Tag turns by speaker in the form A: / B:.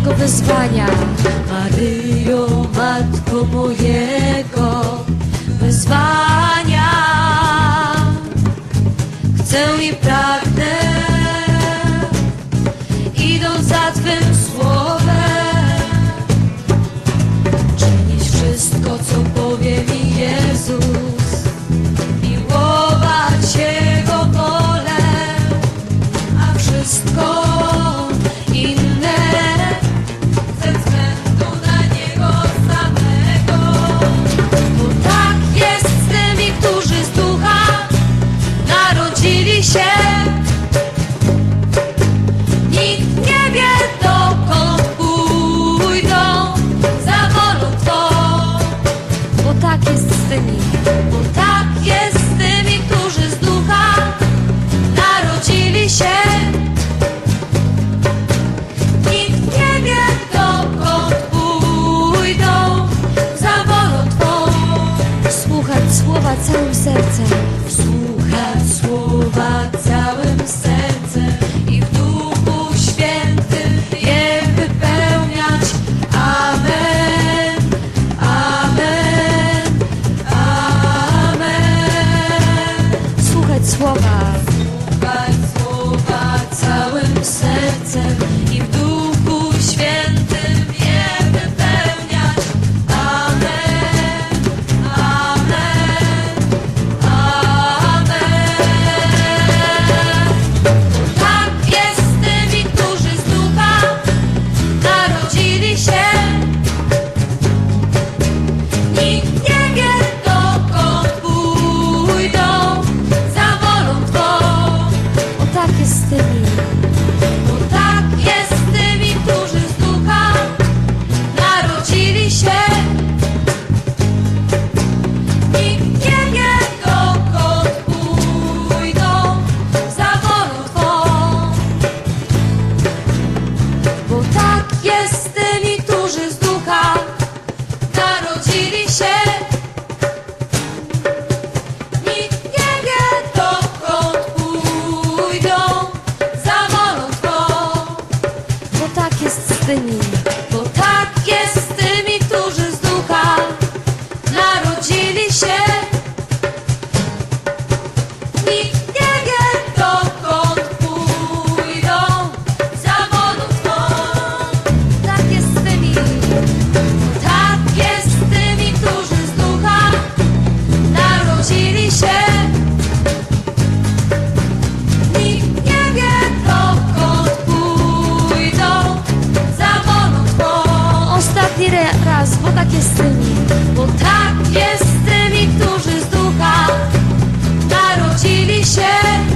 A: mego wezwania.
B: Maryjo, Matko mojego
A: wezwania, chcę i pragnę, idąc za Twym słowem, czynić wszystko, co
B: słowa całym sercem.
A: Słuchać słowa całym sercem i w Duchu Świętym je wypełniać. Amen, amen, amen.
B: Słuchać słowa.
A: Słuchać słowa całym sercem i w Duchu 那你。los,
B: bo tak jest z tymi,
A: bo tak jest z tymi, którzy z ducha narodzili się.